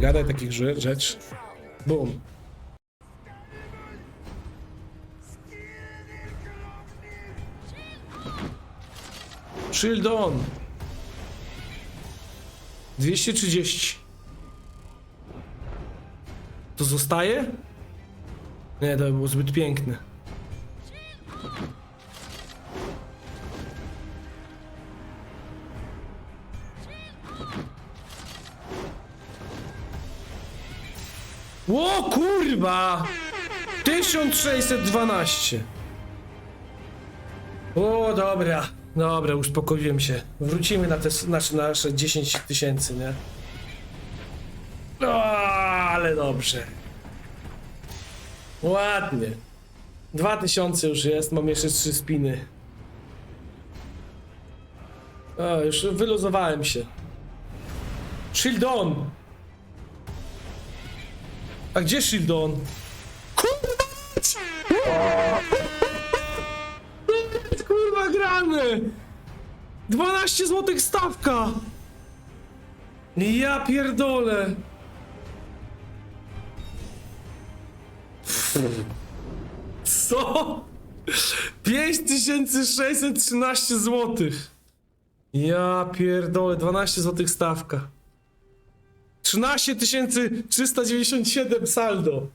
gadaj takich rze- rzeczy. Bum. Shield on. 230. To zostaje? Nie, to było zbyt piękne. Ło kurwa! 1612. O, dobra. Dobra, uspokoiłem się. Wrócimy na te nasze, nasze 10 tysięcy, nie? O, ale dobrze. Ładnie. 2000 już jest, mam jeszcze 3 spiny. O, już wyluzowałem się. Shield on! A gdzie Shield on? Kurwa! Grany! 12 złotych stawka! Ja pierdolę! Co? 5613 złotych. Ja pierdolę, 12 złotych stawka. 13 397 saldo.